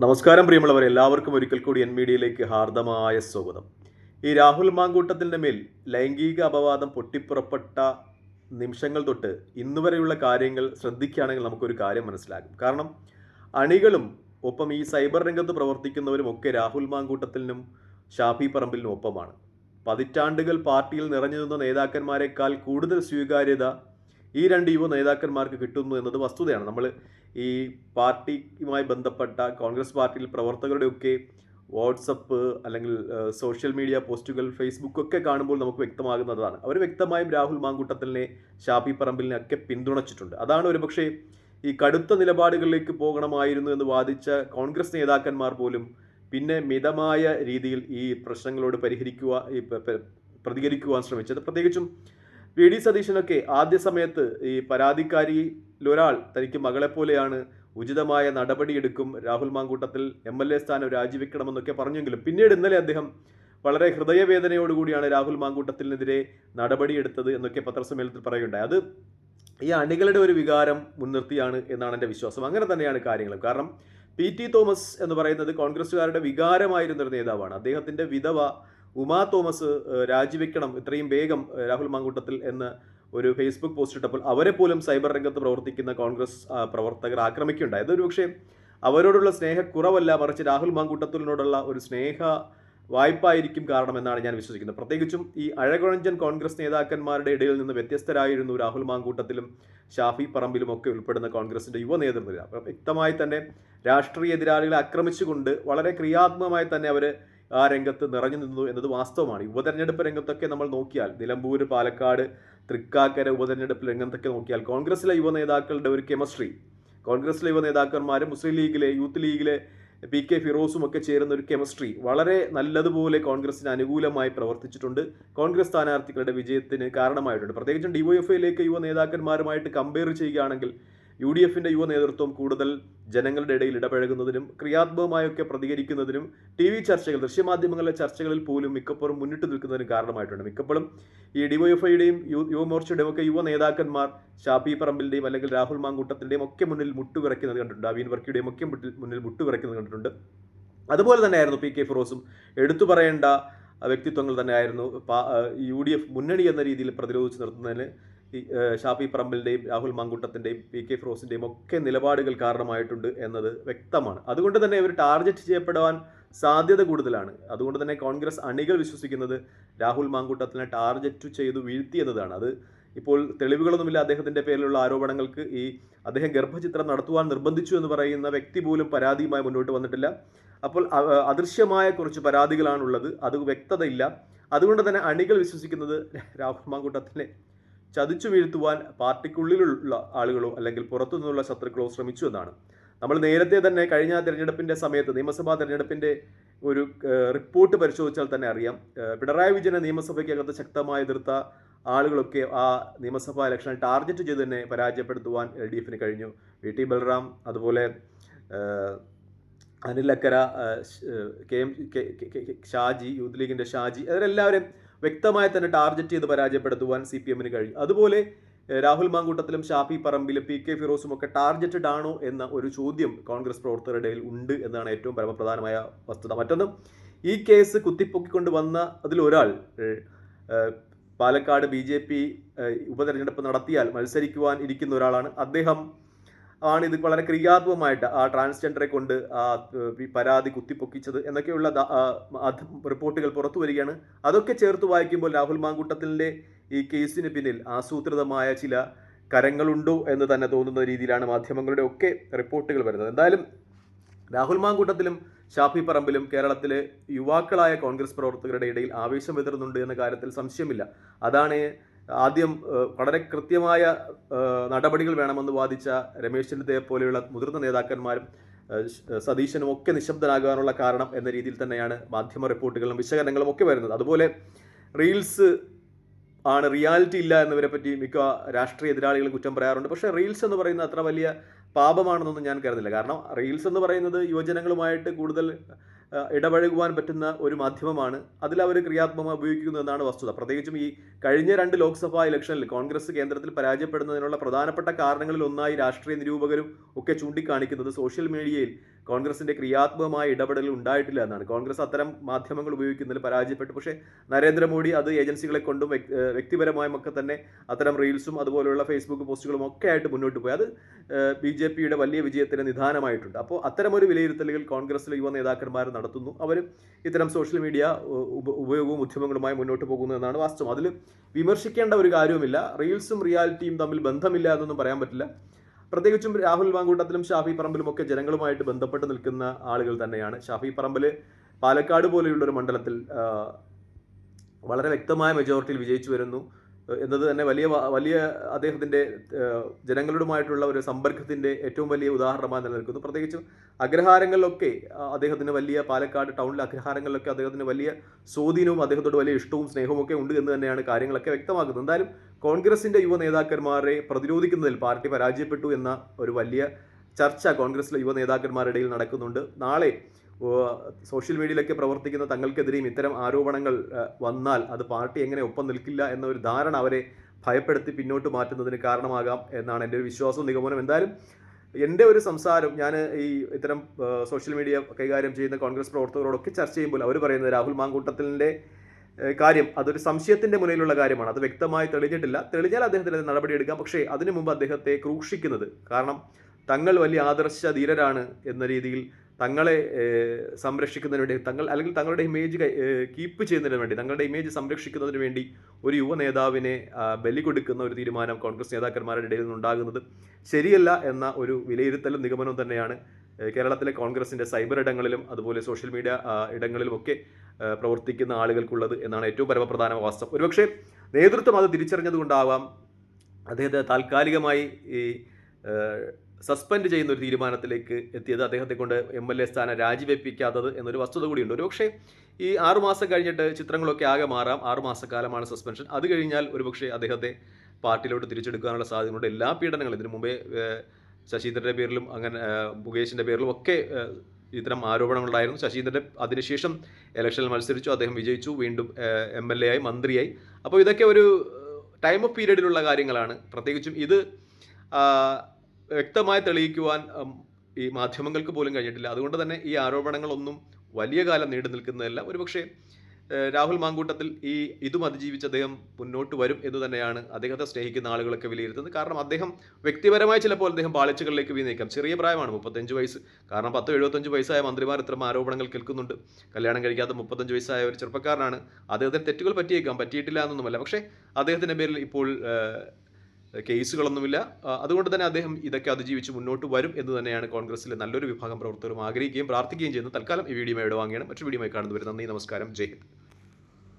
നമസ്കാരം പ്രിയമുള്ളവർ എല്ലാവർക്കും ഒരിക്കൽ കൂടി എൻ മീഡിയയിലേക്ക് ഹാർദമായ സ്വാഗതം. ഈ രാഹുൽ മാങ്കൂട്ടത്തിന്റെ മേൽ ലൈംഗിക അപവാദം പൊട്ടിപ്പുറപ്പെട്ട നിമിഷങ്ങൾ തൊട്ട് ഇന്നുവരെയുള്ള കാര്യങ്ങൾ ശ്രദ്ധിക്കുകയാണെങ്കിൽ നമുക്കൊരു കാര്യം മനസ്സിലാകും. കാരണം അണികളും ഒപ്പം ഈ സൈബർ രംഗത്ത് പ്രവർത്തിക്കുന്നവരും ഒക്കെ രാഹുൽ മാങ്കൂട്ടത്തിനും ഷാഫി പറമ്പിലിനും ഒപ്പമാണ്. പതിറ്റാണ്ടുകൾ പാർട്ടിയിൽ നിറഞ്ഞു നിന്ന നേതാക്കന്മാരെക്കാൾ കൂടുതൽ സ്വീകാര്യത ഈ രണ്ട് യുവ നേതാക്കന്മാർക്ക് കിട്ടുന്നു എന്നത് വസ്തുതയാണ്. നമ്മൾ ഈ പാർട്ടിയുമായി ബന്ധപ്പെട്ട കോൺഗ്രസ് പാർട്ടിയിൽ പ്രവർത്തകരുടെയൊക്കെ വാട്സപ്പ് അല്ലെങ്കിൽ സോഷ്യൽ മീഡിയ പോസ്റ്റുകൾ ഫേസ്ബുക്ക് ഒക്കെ കാണുമ്പോൾ നമുക്ക് വ്യക്തമാകുന്നതാണ്. അവർ വ്യക്തമായും രാഹുൽ മാങ്കൂട്ടത്തിനെ ഷാഫി പറമ്പിലിനെ ഒക്കെ പിന്തുണച്ചിട്ടുണ്ട്. അതാണ് ഒരുപക്ഷെ ഈ കടുത്ത നിലപാടുകളിലേക്ക് പോകണമായിരുന്നു എന്ന് വാദിച്ച കോൺഗ്രസ് നേതാക്കന്മാർ പോലും പിന്നെ മിതമായ രീതിയിൽ ഈ പ്രശ്നങ്ങളോട് പരിഹരിക്കുക പ്രതികരിക്കുവാൻ ശ്രമിച്ചത്. പ്രത്യേകിച്ചും വി ഡി സതീശനൊക്കെ ആദ്യ സമയത്ത് ഈ പരാതിക്കാരിയിലൊരാൾ തനിക്ക് മകളെപ്പോലെയാണ് ഉചിതമായ നടപടിയെടുക്കും. Rahul Mankoottathil M L A സ്ഥാനം രാജിവെക്കണമെന്നൊക്കെ പറഞ്ഞെങ്കിലും പിന്നീട് ഇന്നലെ അദ്ദേഹം വളരെ ഹൃദയവേദനയോടുകൂടിയാണ് രാഹുൽ മാങ്കൂട്ടത്തിനെതിരെ നടപടിയെടുത്തത് എന്നൊക്കെ പത്രസമ്മേളനത്തിൽ പറയുകയുണ്ടായി. അത് ഈ അണികളുടെ ഒരു വികാരം മുൻനിർത്തിയാണ് എന്നാണ് എന്റെ വിശ്വാസം. അങ്ങനെ തന്നെയാണ് കാര്യങ്ങൾ കാരണം പി ടി തോമസ് എന്ന് പറയുന്നത് കോൺഗ്രസ്സുകാരുടെ വികാരമായിരുന്ന ഒരു നേതാവാണ്. അദ്ദേഹത്തിന്റെ വിധവ ഉമാ തോമസ് രാജിവെക്കണം ഇത്രയും വേഗം രാഹുൽ മാങ്കൂട്ടത്തിൽ എന്ന് ഒരു ഫേസ്ബുക്ക് പോസ്റ്റ് ഇട്ടപ്പോൾ അവരെ പോലും സൈബർ രംഗത്ത് പ്രവർത്തിക്കുന്ന കോൺഗ്രസ് പ്രവർത്തകർ ആക്രമിക്കുകയുണ്ടായത് ഒരു പക്ഷേ അവരോടുള്ള സ്നേഹക്കുറവല്ല മറിച്ച് രാഹുൽ മാങ്കൂട്ടത്തിനോടുള്ള ഒരു സ്നേഹ വായ്പായിരിക്കും കാരണമെന്നാണ് ഞാൻ വിശ്വസിക്കുന്നത്. പ്രത്യേകിച്ചും ഈ അഴകുഴഞ്ചൻ കോൺഗ്രസ് നേതാക്കന്മാരുടെ ഇടയിൽ നിന്ന് വ്യത്യസ്തരായിരുന്നു രാഹുൽ മാങ്കൂട്ടത്തിലും ഷാഫി പറമ്പിലും ഒക്കെ ഉൾപ്പെടുന്ന കോൺഗ്രസിന്റെ യുവ നേതൃത്വം. വ്യക്തമായി തന്നെ രാഷ്ട്രീയ എതിരാളികളെ ആക്രമിച്ചുകൊണ്ട് വളരെ ക്രിയാത്മകമായി തന്നെ അവർ രംഗത്ത് നിറഞ്ഞു നിന്നു എന്നത് വാസ്തവമാണ്. ഉപതെരഞ്ഞെടുപ്പ് രംഗത്തൊക്കെ നമ്മൾ നോക്കിയാൽ നിലമ്പൂർ പാലക്കാട് തൃക്കാക്കര ഉപതെരഞ്ഞെടുപ്പ് രംഗത്തൊക്കെ നോക്കിയാൽ കോൺഗ്രസിലെ യുവ നേതാക്കളുടെ ഒരു കെമിസ്ട്രി കോൺഗ്രസിലെ യുവ നേതാക്കന്മാരും മുസ്ലിം ലീഗിലെ യൂത്ത് ലീഗിലെ പി കെ ഫിറോസും ഒക്കെ ചേരുന്ന ഒരു കെമിസ്ട്രി വളരെ നല്ലതുപോലെ കോൺഗ്രസിന് അനുകൂലമായി പ്രവർത്തിച്ചിട്ടുണ്ട്. കോൺഗ്രസ് സ്ഥാനാർത്ഥികളുടെ വിജയത്തിന് കാരണമായിട്ടുണ്ട്. പ്രത്യേകിച്ചും ഡിവൈഎഫ്ഐയിലേക്ക് യുവ നേതാക്കന്മാരുമായിട്ട് കമ്പയർ ചെയ്യുകയാണെങ്കിൽ യു ഡി എഫിന്റെ യുവ നേതൃത്വം കൂടുതൽ ജനങ്ങളുടെ ഇടയിൽ ഇടപഴകുന്നതിനും ക്രിയാത്മകമായൊക്കെ പ്രതികരിക്കുന്നതിനും ടി വി ചർച്ചകൾ ദൃശ്യമാധ്യമങ്ങളിലെ ചർച്ചകളിൽ പോലും മിക്കപ്പോഴും മുന്നിട്ട് നിൽക്കുന്നതിന് കാരണമായിട്ടുണ്ട്. മിക്കപ്പോഴും ഈ ഡിവൈഎഫ്ഐയുടെയും യുവമോർച്ചയുടെയും ഒക്കെ യുവ നേതാക്കന്മാർ ഷാഫി പറമ്പിന്റെയും അല്ലെങ്കിൽ രാഹുൽ മാങ്കൂട്ടത്തിന്റെയും ഒക്കെ മുന്നിൽ മുട്ടുവിറയ്ക്കുന്നത് കണ്ടിട്ടുണ്ട്. അവീൻ വർക്കിയുടെയും ഒക്കെ മുന്നിൽ- മുട്ടുവിറയ്ക്കുന്നത് കണ്ടിട്ടുണ്ട്. അതുപോലെ തന്നെയായിരുന്നു പി കെ ഫിറോസും. എടുത്തു പറയേണ്ട വ്യക്തിത്വങ്ങൾ തന്നെയായിരുന്നു യു ഡി എഫ് മുന്നണി എന്ന രീതിയിൽ പ്രതിരോധിച്ച് നിർത്തുന്നതിന് ഷാഫി പറമ്പിലിന്റെയും രാഹുൽ മാങ്കൂട്ടത്തിന്റെയും പി കെ ഫിറോസിന്റെയും ഒക്കെ നിലപാടുകൾ കാരണമായിട്ടുണ്ട് എന്നത് വ്യക്തമാണ്. അതുകൊണ്ട് തന്നെ ഇവർ ടാർഗറ്റ് ചെയ്യപ്പെടുവാൻ സാധ്യത കൂടുതലാണ്. അതുകൊണ്ട് തന്നെ കോൺഗ്രസ് അണികൾ വിശ്വസിക്കുന്നത് രാഹുൽ മാങ്കൂട്ടത്തിനെ ടാർഗറ്റ് ചെയ്തു വീഴ്ത്തി എന്നതാണ്. അത് ഇപ്പോൾ തെളിവുകളൊന്നുമില്ല അദ്ദേഹത്തിന്റെ പേരിലുള്ള ആരോപണങ്ങൾക്ക്. ഈ അദ്ദേഹം ഗർഭചിത്രം നടത്തുവാൻ നിർബന്ധിച്ചു എന്ന് പറയുന്ന വ്യക്തി പോലും പരാതിയുമായി മുന്നോട്ട് വന്നിട്ടില്ല. അപ്പോൾ അദൃശ്യമായ കുറച്ച് പരാതികളാണുള്ളത്. അത് വ്യക്തതയില്ല. അതുകൊണ്ട് തന്നെ അണികൾ വിശ്വസിക്കുന്നത് രാഹുൽ മാങ്കൂട്ടത്തിനെ ചതിച്ചു വീഴ്ത്തുവാൻ പാർട്ടിക്കുള്ളിലുള്ള ആളുകളോ അല്ലെങ്കിൽ പുറത്തു നിന്നുള്ള ശത്രുക്കളോ ശ്രമിച്ചു എന്നാണ്. നമ്മൾ നേരത്തെ തന്നെ കഴിഞ്ഞ തിരഞ്ഞെടുപ്പിന്റെ സമയത്ത് നിയമസഭാ തിരഞ്ഞെടുപ്പിന്റെ ഒരു റിപ്പോർട്ട് പരിശോധിച്ചാൽ തന്നെ അറിയാം. പിണറായി വിജയനെ നിയമസഭയ്ക്കകത്ത് ശക്തമായി എതിർത്ത ആളുകളൊക്കെ ആ നിയമസഭാ ഇലക്ഷനിൽ ടാർഗറ്റ് ചെയ്ത് തന്നെ പരാജയപ്പെടുത്തുവാൻ എൽ ഡി എഫിന് കഴിഞ്ഞു. വി ടി ബൽറാം അതുപോലെ Anil Akkara K M Shaji youth ലീഗിന്റെ ഷാജി അവരെല്ലാവരും വ്യക്തമായി തന്നെ ടാർഗറ്റ് ചെയ്ത് പരാജയപ്പെടുത്തുവാൻ സി പി എമ്മിന് കഴിയും. അതുപോലെ രാഹുൽ മാങ്കൂട്ടത്തിലും ഷാഫി പറമ്പിലും പി കെ ഫിറോസും ഒക്കെ ടാർഗറ്റഡ് ആണോ എന്ന ഒരു ചോദ്യം കോൺഗ്രസ് പ്രവർത്തകരുടെ ഇടയിൽ ഉണ്ട് എന്നാണ് ഏറ്റവും പരമപ്രധാനമായ വസ്തുത. മറ്റൊന്ന് ഈ കേസ് കുത്തിപ്പൊക്കിക്കൊണ്ട് വന്ന അതിലൊരാൾ പാലക്കാട് ബി ജെ പി ഉപതെരഞ്ഞെടുപ്പ് നടത്തിയാൽ മത്സരിക്കുവാൻ ഇരിക്കുന്ന ഒരാളാണ്. അദ്ദേഹം ആണ് ഇത് വളരെ ക്രിയാത്മകമായിട്ട് ആ ട്രാൻസ്ജെൻഡറെ കൊണ്ട് പരാതി കുത്തിപ്പൊക്കിച്ചത് എന്നൊക്കെയുള്ള റിപ്പോർട്ടുകൾ പുറത്തു വരികയാണ്. അതൊക്കെ ചേർത്ത് വായിക്കുമ്പോൾ രാഹുൽ മാങ്കൂട്ടത്തിന്റെ ഈ കേസിന് പിന്നിൽ ആസൂത്രിതമായ ചില കരങ്ങളുണ്ടോ എന്ന് തന്നെ തോന്നുന്ന രീതിയിലാണ് മാധ്യമങ്ങളുടെ ഒക്കെ റിപ്പോർട്ടുകൾ വരുന്നത്. എന്തായാലും രാഹുൽ മാങ്കൂട്ടത്തിലും ഷാഫി പറമ്പിലും കേരളത്തിലെ യുവാക്കളായ കോൺഗ്രസ് പ്രവർത്തകരുടെ ഇടയിൽ ആവേശം വിതറുന്നുണ്ട് എന്ന കാര്യത്തിൽ സംശയമില്ല. അതാണ് ആദ്യം വളരെ കൃത്യമായ നടപടികൾ വേണമെന്ന് വാദിച്ച രമേശ് ചെന്നിത്തയെ പോലെയുള്ള മുതിർന്ന നേതാക്കന്മാരും സതീശനും ഒക്കെ നിശബ്ദനാകാനുള്ള കാരണം എന്ന രീതിയിൽ തന്നെയാണ് മാധ്യമ റിപ്പോർട്ടുകളും വിശകലനങ്ങളും ഒക്കെ വരുന്നത്. അതുപോലെ റീൽസ് ആണ് റിയാലിറ്റി ഇല്ല എന്നവരെ പറ്റി മിക്ക രാഷ്ട്രീയ എതിരാളികൾ കുറ്റം പറയാറുണ്ട്. പക്ഷേ റീൽസ് എന്ന് പറയുന്നത് അത്ര വലിയ പാപമാണെന്നൊന്നും ഞാൻ കരുതുന്നില്ല കാരണം റീൽസ് എന്ന് പറയുന്നത് യുവജനങ്ങളുമായിട്ട് കൂടുതൽ ഇടപഴകുവാൻ പറ്റുന്ന ഒരു മാധ്യമമാണ്. അതിൽ അവർ ക്രിയാത്മകമായി ഉപയോഗിക്കുന്നു എന്നാണ് വസ്തുത. പ്രത്യേകിച്ചും ഈ കഴിഞ്ഞ രണ്ട് ലോക്സഭാ ഇലക്ഷനിൽ കോൺഗ്രസ് കേന്ദ്രത്തിൽ പരാജയപ്പെടുന്നതിനുള്ള പ്രധാനപ്പെട്ട കാരണങ്ങളിൽ ഒന്നായി രാഷ്ട്രീയ നിരൂപകരും ഒക്കെ ചൂണ്ടിക്കാണിക്കുന്നത് സോഷ്യൽ മീഡിയയിൽ കോൺഗ്രസിന്റെ ക്രിയാത്മകമായ ഇടപെടൽ ഉണ്ടായിട്ടില്ല എന്നാണ്. കോൺഗ്രസ് അത്തരം മാധ്യമങ്ങൾ ഉപയോഗിക്കുന്നതിൽ പരാജയപ്പെട്ടു. പക്ഷേ നരേന്ദ്രമോദി അത് ഏജൻസികളെ കൊണ്ടും വ്യക്- വ്യക്തിപരമായും ഒക്കെ തന്നെ അത്തരം റീൽസും അതുപോലെയുള്ള ഫേസ്ബുക്ക് പോസ്റ്റുകളും ഒക്കെ ആയിട്ട് മുന്നോട്ട് പോയി. അത് ബി ജെ പിയുടെ വലിയ വിജയത്തിന് നിധാനമായിട്ടുണ്ട് അപ്പോൾ അത്തരമൊരു വിലയിരുത്തലുകൾ കോൺഗ്രസിലെ യുവ നേതാക്കന്മാർ നടത്തുന്നു. അവർ ഇത്തരം സോഷ്യൽ മീഡിയ ഉപയോഗവും ഉദ്യമങ്ങളുമായി മുന്നോട്ട് പോകുന്നു എന്നാണ് വാസ്തവം. അതിൽ വിമർശിക്കേണ്ട ഒരു കാര്യവുമില്ല. റീൽസും റിയാലിറ്റിയും തമ്മിൽ ബന്ധമില്ല എന്നൊന്നും പറയാൻ പറ്റില്ല. പ്രത്യേകിച്ചും രാഹുൽ മാങ്കൂട്ടത്തിലും ഷാഫി പറമ്പിലും ഒക്കെ ജനങ്ങളുമായിട്ട് ബന്ധപ്പെട്ട് നിൽക്കുന്ന ആളുകൾ തന്നെയാണ്. ഷാഫി പറമ്പിൽ പാലക്കാട് പോലെയുള്ള ഒരു മണ്ഡലത്തിൽ വളരെ വ്യക്തമായ മെജോറിറ്റിയിൽ വിജയിച്ചു വരുന്നു. എന്നത് തന്നെ വലിയ വലിയ അദ്ദേഹത്തിന്റെ ജനങ്ങളുമായിട്ടുള്ള ഒരു സമ്പർക്കത്തിന്റെ ഏറ്റവും വലിയ ഉദാഹരണമായി നിലനിൽക്കുന്നു. പ്രത്യേകിച്ചും അഗ്രഹാരങ്ങളിലൊക്കെ അദ്ദേഹത്തിന് വലിയ പാലക്കാട് ടൗണിലെ അഗ്രഹാരങ്ങളിലൊക്കെ അദ്ദേഹത്തിന് വലിയ സ്വാധീനവും അദ്ദേഹത്തോട് വലിയ ഇഷ്ടവും സ്നേഹവും ഒക്കെ ഉണ്ട് എന്ന് തന്നെയാണ് കാര്യങ്ങളൊക്കെ വ്യക്തമാക്കുന്നത്. എന്തായാലും കോൺഗ്രസിന്റെ യുവ നേതാക്കന്മാരെ പ്രതിരോധിക്കുന്നതിൽ പാർട്ടി പരാജയപ്പെട്ടു എന്ന ഒരു വലിയ ചർച്ച കോൺഗ്രസിലെ യുവ നേതാക്കന്മാരുടെ ഇടയിൽ നടക്കുന്നുണ്ട്. നാളെ സോഷ്യൽ മീഡിയയിലൊക്കെ പ്രവർത്തിക്കുന്ന തങ്ങൾക്കെതിരെയും ഇത്തരം ആരോപണങ്ങൾ വന്നാൽ അത് പാർട്ടി എങ്ങനെ ഒപ്പം നിൽക്കില്ല എന്ന ഒരു ധാരണ അവരെ ഭയപ്പെടുത്തി പിന്നോട്ട് മാറ്റുന്നതിന് കാരണമാകാം എന്നാണ് എന്റെ ഒരു വിശ്വാസവും നിഗമനം എന്തായാലും എന്റെ ഒരു സംസാരം ഞാൻ ഈ ഇത്തരം സോഷ്യൽ മീഡിയ കൈകാര്യം ചെയ്യുന്ന കോൺഗ്രസ് പ്രവർത്തകരോടൊക്കെ ചർച്ച ചെയ്യുമ്പോൾ അവർ പറയുന്നത് രാഹുൽ മാങ്കൂട്ടത്തിന്റെ കാര്യം അതൊരു സംശയത്തിന്റെ മുന്നിലുള്ള കാര്യമാണ്. അത് വ്യക്തമായി തെളിഞ്ഞിട്ടില്ല. തെളിഞ്ഞാൽ അദ്ദേഹത്തിന് നടപടിയെടുക്കാം പക്ഷേ അതിനു മുമ്പ് അദ്ദേഹത്തെ ക്രൂക്ഷിക്കുന്നത് കാരണം തങ്ങൾ വലിയ ആദർശ ധീരരാണ് എന്ന രീതിയിൽ തങ്ങളെ സംരക്ഷിക്കുന്നതിന് വേണ്ടി തങ്ങൾ അല്ലെങ്കിൽ തങ്ങളുടെ ഇമേജ് കീപ്പ് ചെയ്യുന്നതിന് വേണ്ടി തങ്ങളുടെ ഇമേജ് സംരക്ഷിക്കുന്നതിന് വേണ്ടി ഒരു യുവ നേതാവിനെ ബലി കൊടുക്കുന്ന ഒരു തീരുമാനം കോൺഗ്രസ് നേതാക്കന്മാരുടെ ഇടയിൽ നിന്നുണ്ടാകുന്നത് ശരിയല്ല എന്ന ഒരു വിലയിരുത്തലും നിഗമനവും തന്നെയാണ് കേരളത്തിലെ കോൺഗ്രസിന്റെ സൈബർ ഇടങ്ങളിലും അതുപോലെ സോഷ്യൽ മീഡിയ ഇടങ്ങളിലും ഇടങ്ങളിലുമൊക്കെ പ്രവർത്തിക്കുന്ന ആളുകൾക്കുള്ളത് എന്നാണ് ഏറ്റവും പരമപ്രധാന വാസ്തവം. ഒരുപക്ഷെ നേതൃത്വം അത് തിരിച്ചറിഞ്ഞതുകൊണ്ടാവാം അദ്ദേഹത്തെ താൽക്കാലികമായി ഈ സസ്പെൻഡ് ചെയ്യുന്ന ഒരു തീരുമാനത്തിലേക്ക് എത്തിയത് അദ്ദേഹത്തെ കൊണ്ട് എം എൽ എ സ്ഥാനം രാജിവെപ്പിക്കാത്തത് എന്നൊരു വസ്തുത കൂടിയുണ്ട്. ഒരുപക്ഷെ ഈ ആറുമാസം കഴിഞ്ഞിട്ട് ചിത്രങ്ങളൊക്കെ ആകെ മാറാം. ആറുമാസക്കാലമാണ് സസ്പെൻഷൻ. അത് കഴിഞ്ഞാൽ ഒരുപക്ഷെ അദ്ദേഹത്തെ പാർട്ടിയിലോട്ട് തിരിച്ചെടുക്കാനുള്ള സാധ്യതയുണ്ട് എല്ലാ പീഡനങ്ങളും ഇതിനു മുമ്പേ ശശീന്ദ്രന്റെ പേരിലും അങ്ങനെ മുകേഷിന്റെ പേരിലും ഒക്കെ ഇത്തരം ആരോപണങ്ങളുണ്ടായിരുന്നു. ശശീന്ദ്രന്റെ അതിനുശേഷം ഇലക്ഷനിൽ മത്സരിച്ചു. അദ്ദേഹം വിജയിച്ചു. വീണ്ടും എം എൽ എ ആയി മന്ത്രിയായി. അപ്പോൾ ഇതൊക്കെ ഒരു ടൈം ഓഫ് പീരീഡിലുള്ള കാര്യങ്ങളാണ്. പ്രത്യേകിച്ചും ഇത് വ്യക്തമായി തെളിയിക്കുവാൻ ഈ മാധ്യമങ്ങൾക്ക് പോലും കഴിഞ്ഞിട്ടില്ല. അതുകൊണ്ട് തന്നെ ഈ ആരോപണങ്ങളൊന്നും വലിയ കാലം നീണ്ടു നിൽക്കുന്നതല്ല. ഒരുപക്ഷെ രാഹുൽ മാങ്കൂട്ടത്തിൽ ഈ ഇതും അതിജീവിച്ച് അദ്ദേഹം മുന്നോട്ട് വരും എന്ന് തന്നെയാണ് അദ്ദേഹത്തെ സ്നേഹിക്കുന്ന ആളുകളൊക്കെ വിലയിരുത്തുന്നത്. കാരണം അദ്ദേഹം വ്യക്തിപരമായി ചിലപ്പോൾ അദ്ദേഹം പാളിച്ചകളിലേക്ക് വീണേക്കാം. ചെറിയ പ്രായമാണ് മുപ്പത്തഞ്ച് വയസ്സ്. കാരണം പത്ത് എഴുപത്തഞ്ച് വയസ്സായ മന്ത്രിമാർ ഇത്തരം ആരോപണങ്ങൾ കേൾക്കുന്നുണ്ട്. കല്യാണം കഴിക്കാത്ത മുപ്പത്തഞ്ച് വയസ്സായ ഒരു ചെറുപ്പക്കാരനാണ്. അദ്ദേഹത്തിന് തെറ്റുകൾ പറ്റിയേക്കാം. പറ്റിയിട്ടില്ല എന്നൊന്നുമല്ല. പക്ഷേ അദ്ദേഹത്തിന്റെ പേരിൽ ഇപ്പോൾ കേസുകളൊന്നുമില്ല. അതുകൊണ്ട് തന്നെ അദ്ദേഹം ഇതൊക്കെ അതിജീവിച്ച് മുന്നോട്ട് വരും എന്ന് തന്നെയാണ് കോൺഗ്രസിലെ നല്ലൊരു വിഭാഗം പ്രവർത്തകരും ആഗ്രഹിക്കുകയും പ്രാർത്ഥിക്കുകയും ചെയ്യുന്നത് തൽക്കാലം ഈ വീഡിയോ ഇവിടെ വാങ്ങിയാണ്. മറ്റു വീഡിയോ കാണുന്നവർ നന്ദി നമസ്കാരം. ജയ് ഹിന്ദ്.